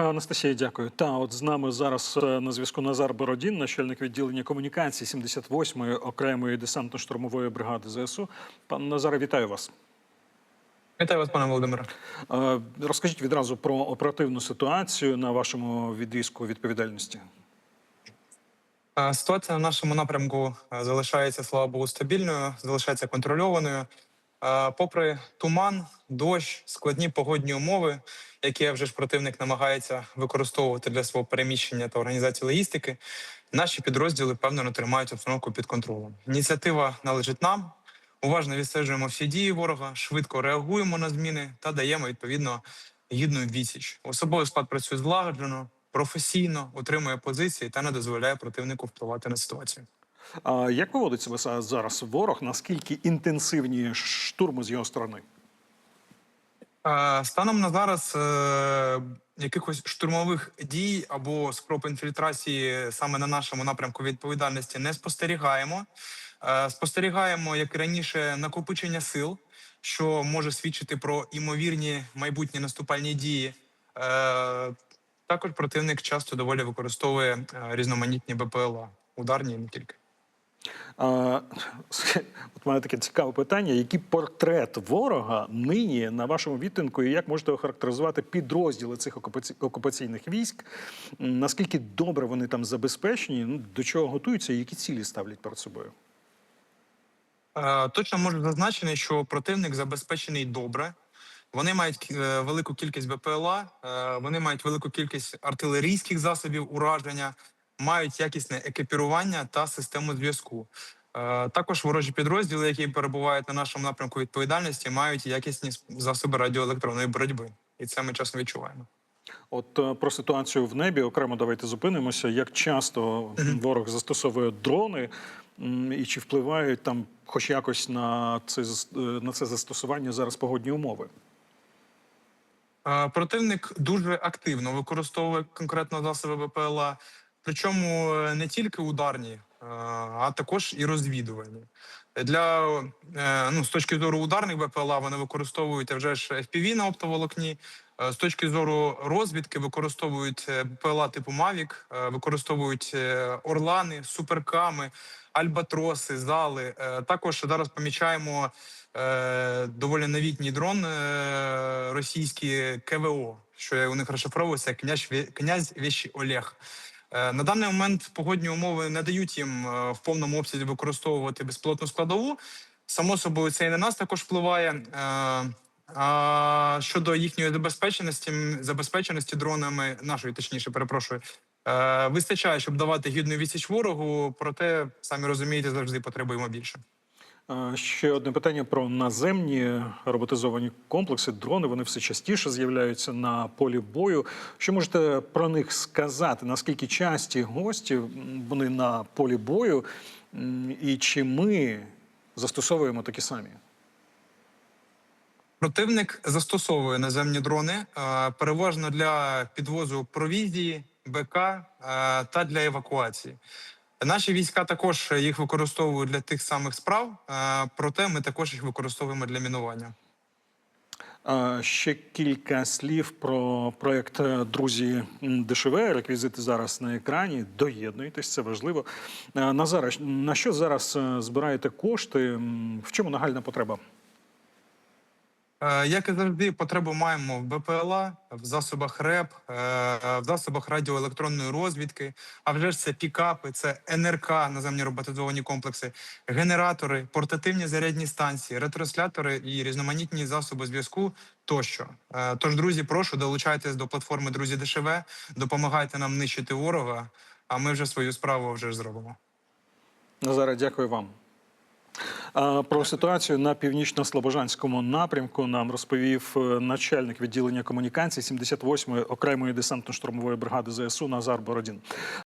Анастасія, дякую. Та от з нами зараз е, на зв'язку Назар Бородін, начальник відділення комунікації 78-ї окремої десантно-штурмової бригади ЗСУ. Пан Назаре, вітаю вас. Вітаю вас, пане Володимире. Е, Розкажіть відразу про оперативну ситуацію на вашому відрізку відповідальності. Е, Ситуація на нашому напрямку е, залишається, слава Богу, стабільною, залишається контрольованою. Попри туман, дощ, складні погодні умови, які вже ж противник намагається використовувати для свого переміщення та організації логістики, наші підрозділи певно тримають обстановку під контролем. Ініціатива належить нам. Уважно відстежуємо всі дії ворога, швидко реагуємо на зміни та даємо відповідно гідну відсіч. Особовий склад працює злагоджено, професійно, утримує позиції та не дозволяє противнику впливати на ситуацію. А як поводиться ви зараз ворог? Наскільки інтенсивні штурми з його сторони? Станом на зараз е, якихось штурмових дій або спроб інфільтрації саме на нашому напрямку відповідальності не спостерігаємо. Е, Спостерігаємо, як і раніше, накопичення сил, що може свідчити про імовірні майбутні наступальні дії. Е, Також противник часто доволі використовує різноманітні БПЛА, ударні не тільки. От мене таке цікаве питання: який портрет ворога нині на вашому відтинку, і як можете охарактеризувати підрозділи цих окупаці... окупаційних військ? Наскільки добре вони там забезпечені? Ну до чого готуються, і які цілі ставлять перед собою? Точно можу зазначити, що противник забезпечений добре. Вони мають е, велику кількість БПЛА, е, вони мають велику кількість артилерійських засобів ураження, мають якісне екіпірування та систему зв'язку. Е, Також ворожі підрозділи, які перебувають на нашому напрямку відповідальності, мають якісні засоби радіоелектронної боротьби, і це ми чесно відчуваємо. От е, про ситуацію в небі окремо давайте зупинимося. Як часто ворог застосовує дрони, і чи впливають там, хоч якось на це е, на це застосування зараз погодні умови? Противник дуже активно використовує конкретно засоби БПЛА, причому е, не тільки ударні, е, а також і розвідувальні. Для е, ну з точки зору ударних БПЛА вони використовують вже ж FPV на оптоволокні. З точки зору розвідки використовують БПЛА типу Мавік, використовують орлани, суперками, альбатроси, зали. Також зараз помічаємо доволі новітній дрон російський КВО, що у них розшифровується князь, князь Вещі Олег. Е, На даний момент погодні умови не дають їм е, в повному обсязі використовувати безпілотну складову. Само собою, це і на нас також впливає. Е, А щодо їхньої забезпеченості, забезпеченості дронами, нашої точніше, перепрошую, вистачає, щоб давати гідну відсіч ворогу. Проте, самі розумієте, завжди потребуємо більше. Е, Ще одне питання про наземні роботизовані комплекси. Дрони вони все частіше з'являються на полі бою. Що можете про них сказати? Наскільки часті гості вони на полі бою, і чи ми застосовуємо такі самі? Противник застосовує наземні дрони е, переважно для підвозу провізії, БК е, та для евакуації. Наші війська також їх використовують для тих самих справ, е, проте ми також їх використовуємо для мінування. Ще кілька слів про проект е, Друзі ДШВ. Реквізити зараз на екрані. Доєднуйтесь, це важливо. Е, Назаре, на що зараз збираєте кошти? В чому нагальна потреба? Е, Як і завжди, потребу маємо в БПЛА, в засобах РЕП, е, в засобах радіоелектронної розвідки. А вже ж це пікапи, це НРК, наземні роботизовані комплекси, генератори, портативні зарядні станції, ретранслятори і різноманітні засоби зв'язку тощо. Е, Тож, друзі, прошу долучайтесь до платформи Друзі ДШВ, допомагайте нам нищити ворога. А ми вже свою справу вже зробимо. Назаре, дякую вам. Про ситуацію на північно-слобожанському напрямку нам розповів е, начальник відділення комунікації 78-ї окремої десантно-штурмової бригади ЗСУ Назар Бородін.